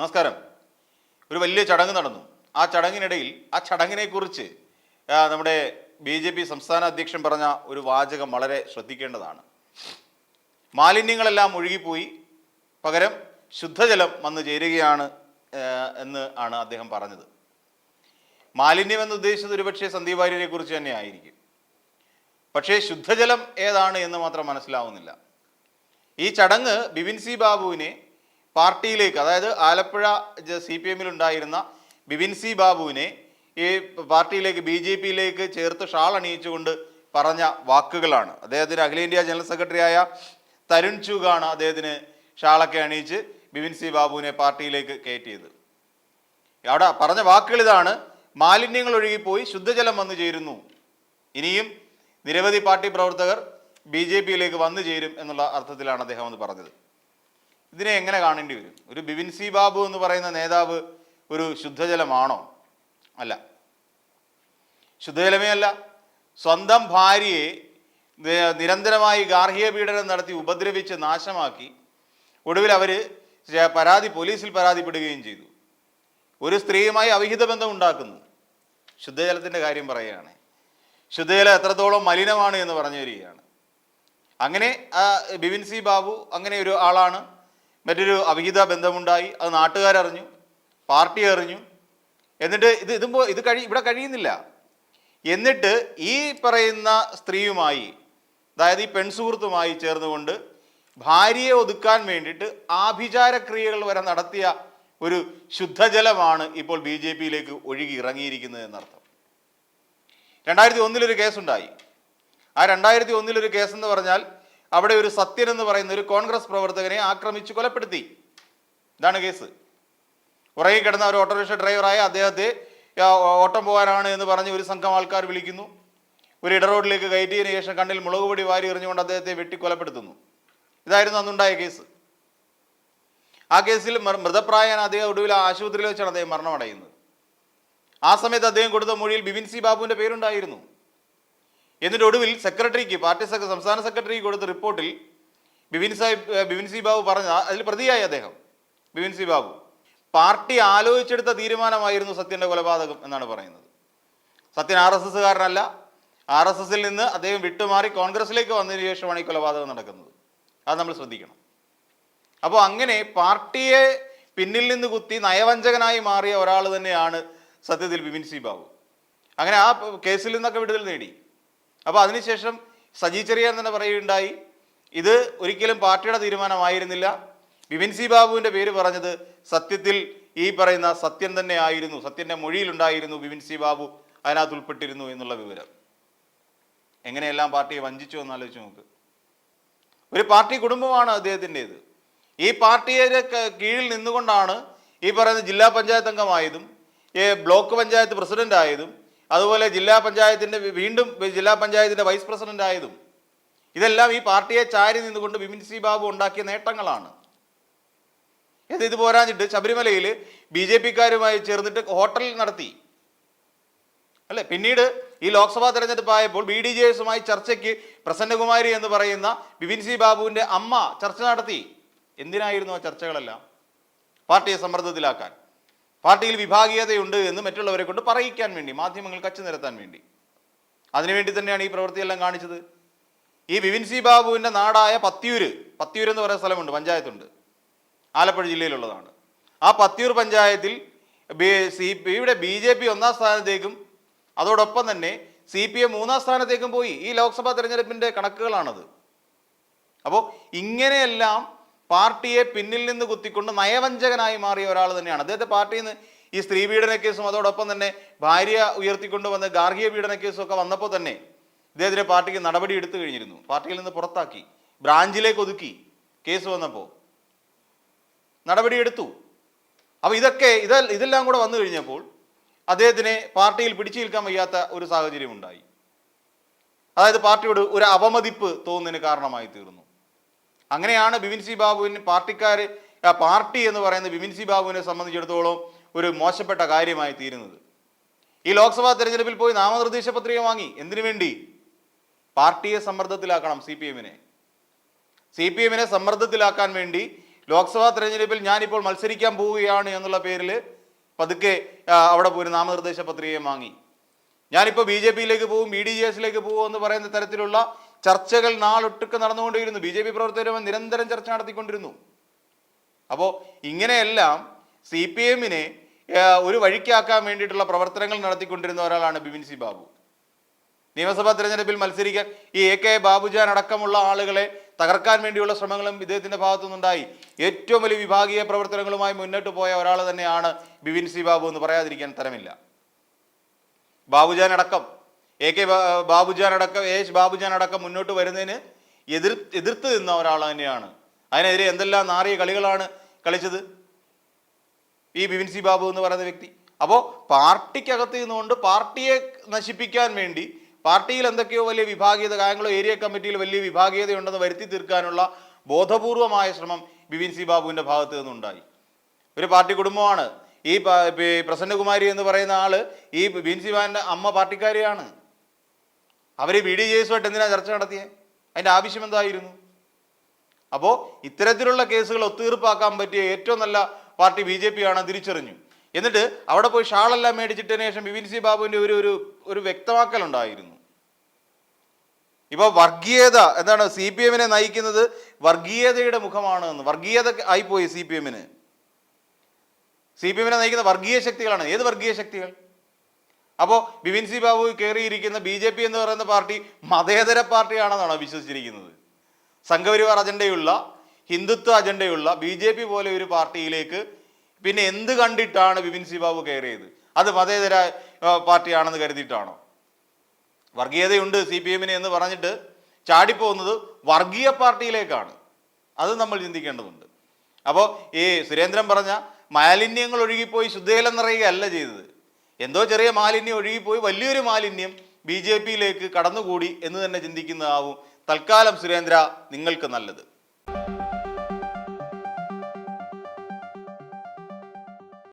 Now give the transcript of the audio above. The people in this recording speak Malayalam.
നമസ്കാരം. ഒരു വലിയ ചടങ്ങ് നടന്നു. ആ ചടങ്ങിനിടയിൽ ആ ചടങ്ങിനെക്കുറിച്ച് നമ്മുടെ ബി ജെ പി സംസ്ഥാന അധ്യക്ഷൻ പറഞ്ഞ ഒരു വാചകം വളരെ ശ്രദ്ധിക്കേണ്ടതാണ്. മാലിന്യങ്ങളെല്ലാം ഒഴുകിപ്പോയി. പകരം ശുദ്ധജലം വന്നു ചേരുകയാണ് എന്ന് ആണ് അദ്ദേഹം പറഞ്ഞത്. മാലിന്യം എന്ന് ഉദ്ദേശിച്ചത് ഒരുപക്ഷെ സന്ദീപ് വാര്യരെ കുറിച്ച് തന്നെ ആയിരിക്കും. പക്ഷേ ശുദ്ധജലം ഏതാണ് എന്ന് മാത്രം മനസ്സിലാവുന്നില്ല. ഈ ചടങ്ങ് ബിപിൻ സി ബാബുവിനെ പാർട്ടിയിലേക്ക് അതായത് ആലപ്പുഴ സി പി എമ്മിൽ ഉണ്ടായിരുന്ന ബിപിൻ സി ബാബുവിനെ ഈ പാർട്ടിയിലേക്ക് ബി ജെ പിയിലേക്ക് ചേർത്ത് ഷാൾ അണിയിച്ചുകൊണ്ട് പറഞ്ഞ വാക്കുകളാണ്. അദ്ദേഹത്തിന് അഖിലേന്ത്യാ ജനറൽ സെക്രട്ടറിയായ തരുൺ ചുഗാണ് അദ്ദേഹത്തിന് ഷാളൊക്കെ അണിയിച്ച് ബിപിൻ സി ബാബുവിനെ പാർട്ടിയിലേക്ക് കയറ്റിയത്. അവിടെ പറഞ്ഞ വാക്കുകൾ ഇതാണ് മാലിന്യങ്ങൾ ഒഴുകിപ്പോയി ശുദ്ധജലം വന്നു ചേരുന്നു. ഇനിയും നിരവധി പാർട്ടി പ്രവർത്തകർ ബി ജെ പിയിലേക്ക് വന്നു ചേരും എന്നുള്ള അർത്ഥത്തിലാണ് അദ്ദേഹം അത് പറഞ്ഞത്. ഇതിനെ എങ്ങനെ കാണേണ്ടി വരും? ഒരു ബിപിൻ സി ബാബു എന്ന് പറയുന്ന നേതാവ് ഒരു ശുദ്ധജലമാണോ? അല്ല. ശുദ്ധജലമേ അല്ല. സ്വന്തം ഭാര്യയെ നിരന്തരമായി ഗാർഹിക പീഡനം നടത്തി ഉപദ്രവിച്ച് നാശമാക്കി ഒടുവിൽ അവർ പരാതി പോലീസിൽ പരാതിപ്പെടുകയും ചെയ്തു. ഒരു സ്ത്രീയുമായി അവിഹിത ബന്ധം ഉണ്ടാക്കുന്നു. ശുദ്ധജലത്തിന്റെ കാര്യം പറയുകയാണ്. ശുദ്ധജലം എത്രത്തോളം മലിനമാണ് എന്ന് പറഞ്ഞു വരികയാണ് അങ്ങനെ ആ ബിപിൻ സി ബാബു അങ്ങനെ ഒരു ആളാണ്. മറ്റൊരു അവിഹിത ബന്ധമുണ്ടായി. അത് നാട്ടുകാരറിഞ്ഞു പാർട്ടി അറിഞ്ഞു എന്നിട്ട് ഇത് ഇതുമ്പോൾ ഇത് കഴി ഇവിടെ കഴിയുന്നില്ല. എന്നിട്ട് ഈ പറയുന്ന സ്ത്രീയുമായി അതായത് ഈ പെൺസുഹൃത്തുമായി ചേർന്നുകൊണ്ട് ഭാര്യയെ ഒതുക്കാൻ വേണ്ടിയിട്ട് ആഭിചാരക്രിയകൾ വരെ നടത്തിയ ഒരു ശുദ്ധജലമാണ് ഇപ്പോൾ ബി ജെ പിയിലേക്ക് ഒഴുകി ഇറങ്ങിയിരിക്കുന്നത് എന്നർത്ഥം. രണ്ടായിരത്തി ഒന്നിലൊരു കേസുണ്ടായി. ആ രണ്ടായിരത്തി ഒന്നിലൊരു കേസെന്ന് പറഞ്ഞാൽ അവിടെ ഒരു സത്യൻ എന്ന് പറയുന്ന ഒരു കോൺഗ്രസ് പ്രവർത്തകനെ ആക്രമിച്ച് കൊലപ്പെടുത്തി. ഇതാണ് കേസ്. ഉറങ്ങിക്കിടന്ന ഒരു ഓട്ടോറിക്ഷ ഡ്രൈവറായ അദ്ദേഹത്തെ ഓട്ടം പോകാനാണ് എന്ന് പറഞ്ഞ് ഒരു സംഘം ആൾക്കാർ വിളിക്കുന്നു. ഒരു ഇടറോഡിലേക്ക് കയറ്റിയതിനു ശേഷം കണ്ണിൽ മുളക് പൊടി വാരി എറിഞ്ഞുകൊണ്ട് അദ്ദേഹത്തെ വെട്ടി കൊലപ്പെടുത്തുന്നു. ഇതായിരുന്നു അന്നുണ്ടായ കേസ്. ആ കേസിൽ മൃ- മൃതപ്രായൻ അദ്ദേഹം ഒടുവിൽ ആശുപത്രിയിൽ വെച്ചാണ് അദ്ദേഹം മരണമടയുന്നത്. ആ സമയത്ത് അദ്ദേഹം കൊടുത്ത മൊഴിയിൽ ബിബിൻ സി ബാബുവിന്റെ പേരുണ്ടായിരുന്നു. എന്നിട്ട് ഒടുവിൽ സെക്രട്ടറിക്ക് പാർട്ടി സംസ്ഥാന സെക്രട്ടറിക്ക് കൊടുത്ത റിപ്പോർട്ടിൽ ബിപിൻ സാഹിബ് ബിപിൻ സി ബാബു പറഞ്ഞ അതിൽ പ്രതിയായി അദ്ദേഹം ബിപിൻ സി ബാബു. പാർട്ടി ആലോചിച്ചെടുത്ത തീരുമാനമായിരുന്നു സത്യന്റെ കൊലപാതകം എന്നാണ് പറയുന്നത്. സത്യൻ ആർ എസ് എസ്സുകാരനല്ല. ആർ എസ് എസിൽ നിന്ന് അദ്ദേഹം വിട്ടുമാറി കോൺഗ്രസിലേക്ക് വന്നതിന് ശേഷമാണ് ഈ കൊലപാതകം നടക്കുന്നത്. അത് നമ്മൾ ശ്രദ്ധിക്കണം. അപ്പോൾ അങ്ങനെ പാർട്ടിയെ പിന്നിൽ നിന്ന് കുത്തി നയവഞ്ചകനായി മാറിയ ഒരാൾ തന്നെയാണ് സത്യത്തിൽ ബിപിൻ സി ബാബു. അങ്ങനെ ആ കേസിൽ നിന്നൊക്കെ വിടുതൽ നേടി. അപ്പോൾ അതിനുശേഷം സജി ചെറിയാൻ തന്നെ പറയുകയുണ്ടായി ഇത് ഒരിക്കലും പാർട്ടിയുടെ തീരുമാനമായിരുന്നില്ല. ബിപിൻ സി ബാബുവിന്റെ പേര് പറഞ്ഞത് സത്യത്തിൽ ഈ പറയുന്ന സത്യം തന്നെ ആയിരുന്നു സത്യന്റെ മൊഴിയിലുണ്ടായിരുന്നു ബിപിൻ സി ബാബു അതിനകത്ത് ഉൾപ്പെട്ടിരുന്നു എന്നുള്ള വിവരം. എങ്ങനെയെല്ലാം പാർട്ടിയെ വഞ്ചിച്ചു എന്ന് ആലോചിച്ച് നോക്ക്. ഒരു പാർട്ടി കുടുംബമാണ് അദ്ദേഹത്തിന്റെത്. ഈ പാർട്ടിയുടെ കീഴിൽ നിന്നുകൊണ്ടാണ് ഈ പറയുന്ന ജില്ലാ പഞ്ചായത്ത് അംഗമായതും ബ്ലോക്ക് പഞ്ചായത്ത് പ്രസിഡന്റ് ആയതും അതുപോലെ ജില്ലാ പഞ്ചായത്തിന്റെ വീണ്ടും ജില്ലാ പഞ്ചായത്തിന്റെ വൈസ് പ്രസിഡന്റ് ആയതും ഇതെല്ലാം ഈ പാർട്ടിയെ ചാരി നിന്നുകൊണ്ട് ബിമിൻ സി ബാബു ഉണ്ടാക്കിയ നേട്ടങ്ങളാണ്. ഇത് ഇത് പോരാഞ്ഞിട്ട് ശബരിമലയിൽ ബി ജെ പിക്കാരുമായി ചേർന്നിട്ട് ഹോട്ടൽ നടത്തി. അല്ലെ? പിന്നീട് ഈ ലോക്സഭാ തെരഞ്ഞെടുപ്പ് ആയപ്പോൾ ബി ഡി ജെ എസുമായി ചർച്ചയ്ക്ക് പ്രസന്നകുമാരി എന്ന് പറയുന്ന ബിപിൻ സി ബാബുവിന്റെ അമ്മ ചർച്ച നടത്തി. എന്തിനായിരുന്നു ആ ചർച്ചകളെല്ലാം? പാർട്ടിയെ സമ്മർദ്ദത്തിലാക്കാൻ. പാർട്ടിയിൽ വിഭാഗീയതയുണ്ട് എന്ന് മറ്റുള്ളവരെ കൊണ്ട് പറയിക്കാൻ വേണ്ടി മാധ്യമങ്ങൾ കച്ചു നിരത്താൻ വേണ്ടി. അതിനുവേണ്ടി തന്നെയാണ് ഈ പ്രവൃത്തിയെല്ലാം കാണിച്ചത്. ഈ വിവിൻ സി ബാബുവിന്റെ നാടായ പത്തിയൂര് പത്തിയൂർ എന്ന് പറയുന്ന സ്ഥലമുണ്ട് പഞ്ചായത്തുണ്ട്. ആലപ്പുഴ ജില്ലയിലുള്ളതാണ്. ആ പത്തിയൂർ പഞ്ചായത്തിൽ സി ഇവിടെ ബി ജെ പി ഒന്നാം സ്ഥാനത്തേക്കും അതോടൊപ്പം തന്നെ സി പി എം മൂന്നാം സ്ഥാനത്തേക്കും പോയി ഈ ലോക്സഭാ തെരഞ്ഞെടുപ്പിന്റെ കണക്കുകളാണത്. അപ്പോൾ ഇങ്ങനെയെല്ലാം പാർട്ടിയെ പിന്നിൽ നിന്ന് കുത്തിക്കൊണ്ട് നയവഞ്ചകനായി മാറിയ ഒരാൾ തന്നെയാണ്. അദ്ദേഹത്തെ പാർട്ടിയിൽ നിന്ന് ഈ സ്ത്രീ പീഡന കേസും അതോടൊപ്പം തന്നെ ഭാര്യ ഉയർത്തിക്കൊണ്ട് വന്ന ഗാർഹിക പീഡന കേസും ഒക്കെ വന്നപ്പോൾ തന്നെ ഇദ്ദേഹത്തിന്റെ പാർട്ടിക്ക് നടപടി എടുത്തു കഴിഞ്ഞിരുന്നു. പാർട്ടിയിൽ നിന്ന് പുറത്താക്കി. ബ്രാഞ്ചിലേക്ക് ഒതുക്കി കേസ് വന്നപ്പോൾ നടപടിയെടുത്തു അപ്പോൾ ഇതൊക്കെ ഇത് ഇതെല്ലാം കൂടെ വന്നു കഴിഞ്ഞപ്പോൾ അദ്ദേഹത്തിനെ പാർട്ടിയിൽ പിടിച്ചു നിൽക്കാൻ വയ്യാത്ത ഒരു സാഹചര്യം ഉണ്ടായി. അതായത് പാർട്ടിയോട് ഒരു അപമതിപ്പ് തോന്നുന്നതിന് കാരണമായി തീർന്നു. അങ്ങനെയാണ് ബിപിൻ സി ബാബുവിന് പാർട്ടിക്കാർ പാർട്ടി എന്ന് പറയുന്ന ബിപിൻ സി ബാബുവിനെ സംബന്ധിച്ചിടത്തോളം ഒരു മോശപ്പെട്ട കാര്യമായി തീരുന്നത്. ഈ ലോക്സഭാ തെരഞ്ഞെടുപ്പിൽ പോയി നാമനിർദ്ദേശ പത്രിക വാങ്ങി. എന്തിനു വേണ്ടി? പാർട്ടിയെ സമ്മർദ്ദത്തിലാക്കണം സി പി എമ്മിനെ. സി പി എമ്മിനെ സമ്മർദ്ദത്തിലാക്കാൻ വേണ്ടി ലോക്സഭാ തെരഞ്ഞെടുപ്പിൽ ഞാനിപ്പോൾ മത്സരിക്കാൻ പോവുകയാണ് എന്നുള്ള പേരിൽ പതുക്കെ അവിടെ പോയി നാമനിർദ്ദേശ പത്രികയും വാങ്ങി. ഞാനിപ്പോൾ ബി ജെ പിയിലേക്ക് പോകും ബി ഡി ജെ എസിലേക്ക് പോകും എന്ന് പറയുന്ന തരത്തിലുള്ള ചർച്ചകൾ നാളൊട്ടുക്ക് നടന്നുകൊണ്ടിരുന്നു ബി ജെ പി പ്രവർത്തകരുമായി നിരന്തരം ചർച്ച നടത്തിക്കൊണ്ടിരുന്നു. അപ്പോൾ ഇങ്ങനെയെല്ലാം സി പി എമ്മിനെ ഒരു വഴിക്കാക്കാൻ വേണ്ടിയിട്ടുള്ള പ്രവർത്തനങ്ങൾ നടത്തിക്കൊണ്ടിരുന്ന ഒരാളാണ് ബിപിൻ സി ബാബു. നിയമസഭാ തെരഞ്ഞെടുപ്പിൽ മത്സരിക്കാൻ ഈ എ കെ ബാബുജാൻ അടക്കമുള്ള ആളുകളെ തകർക്കാൻ വേണ്ടിയുള്ള ശ്രമങ്ങളും ഇദ്ദേഹത്തിന്റെ ഭാഗത്തുനിന്നുണ്ടായി. ഏറ്റവും വലിയ വിഭാഗീയ പ്രവർത്തനങ്ങളുമായി മുന്നോട്ട് പോയ ഒരാൾ തന്നെയാണ് ബിപിൻ സി ബാബു എന്ന് പറയാതിരിക്കാൻ തരമില്ല. ബാബുജാൻ അടക്കം എ കെ ബാബുജാൻ അടക്കം എ ബാബുജാൻ അടക്കം മുന്നോട്ട് വരുന്നതിന് എതിർ എതിർത്ത് നിന്ന ഒരാൾ തന്നെയാണ്. അതിനെതിരെ എന്തെല്ലാം നാറിയ കളികളാണ് കളിച്ചത്? ഈ ബിപിൻ സി ബാബു എന്ന് പറയുന്ന വ്യക്തി. അപ്പോൾ പാർട്ടിക്കകത്ത് നിന്നുകൊണ്ട് പാർട്ടിയെ നശിപ്പിക്കാൻ വേണ്ടി പാർട്ടിയിൽ എന്തൊക്കെയോ വലിയ വിഭാഗീയത കായംകുളം ഏരിയ കമ്മിറ്റിയിൽ വലിയ വിഭാഗീയതയുണ്ടെന്ന് വരുത്തി തീർക്കാനുള്ള ബോധപൂർവമായ ശ്രമം ബിപിൻ സി ബാബുവിന്റെ ഭാഗത്ത് നിന്നുണ്ടായി. ഒരു പാർട്ടി കുടുംബമാണ്. ഈ പ്രസന്നകുമാരി എന്ന് പറയുന്ന ആൾ ഈ ബാബുവിന്റെ അമ്മ പാർട്ടിക്കാരിയാണ്. അവർ ബി ഡി ജെ എസുമായിട്ട് എന്തിനാ ചർച്ച നടത്തിയേ? അതിന്റെ ആവശ്യം എന്തായിരുന്നു? അപ്പോൾ ഇത്തരത്തിലുള്ള കേസുകൾ ഒത്തുതീർപ്പാക്കാൻ പറ്റിയ ഏറ്റവും നല്ല പാർട്ടി ബി ജെ പി ആണ് തിരിച്ചറിഞ്ഞു. എന്നിട്ട് അവിടെ പോയി ഷാളെല്ലാം മേടിച്ചിട്ടതിന് ശേഷം ബിപിൻ സി ബാബുവിന്റെ ഒരു ഒരു ഒരു വ്യക്തമാക്കലുണ്ടായിരുന്നു. ഇപ്പോൾ വർഗീയത എന്താണ് സി പി എമ്മിനെ നയിക്കുന്നത് വർഗീയതയുടെ മുഖമാണ് എന്ന്. വർഗീയത ആയിപ്പോയി സി പി എമ്മിന്. സി പി എമ്മിനെ നയിക്കുന്ന വർഗീയ ശക്തികളാണ്. ഏത് വർഗീയ ശക്തികൾ? അപ്പോൾ ബിപിൻ സി ബാബു കയറിയിരിക്കുന്ന ബി ജെ പി എന്ന് പറയുന്ന പാർട്ടി മതേതര പാർട്ടിയാണെന്നാണോ വിശ്വസിച്ചിരിക്കുന്നത്? സംഘപരിവാർ അജണ്ടയുള്ള ഹിന്ദുത്വ അജണ്ടയുള്ള ബി ജെ പി പോലെ ഒരു പാർട്ടിയിലേക്ക് പിന്നെ എന്ത് കണ്ടിട്ടാണ് ബിപിൻ സി ബാബു കയറിയത് അത് മതേതര പാർട്ടിയാണെന്ന് കരുതിയിട്ടാണോ? വർഗീയതയുണ്ട് സി പി എമ്മിന് എന്ന് പറഞ്ഞിട്ട് ചാടിപ്പോകുന്നത് വർഗീയ പാർട്ടിയിലേക്കാണ്. അത് നമ്മൾ ചിന്തിക്കേണ്ടതുണ്ട്. അപ്പോൾ ഈ സുരേന്ദ്രൻ പറഞ്ഞ മാലിന്യങ്ങൾ ഒഴുകിപ്പോയി ശുദ്ധജലം നിറയുകയല്ല ചെയ്തത്. എന്തോ ചെറിയ മാലിന്യം ഒഴുകിപ്പോയി വലിയൊരു മാലിന്യം ബി ജെ പിയിലേക്ക് കടന്നുകൂടി എന്ന് തന്നെ ചിന്തിക്കുന്നതാവും തൽക്കാലം സുരേന്ദ്ര നിങ്ങൾക്ക് നല്ലത്.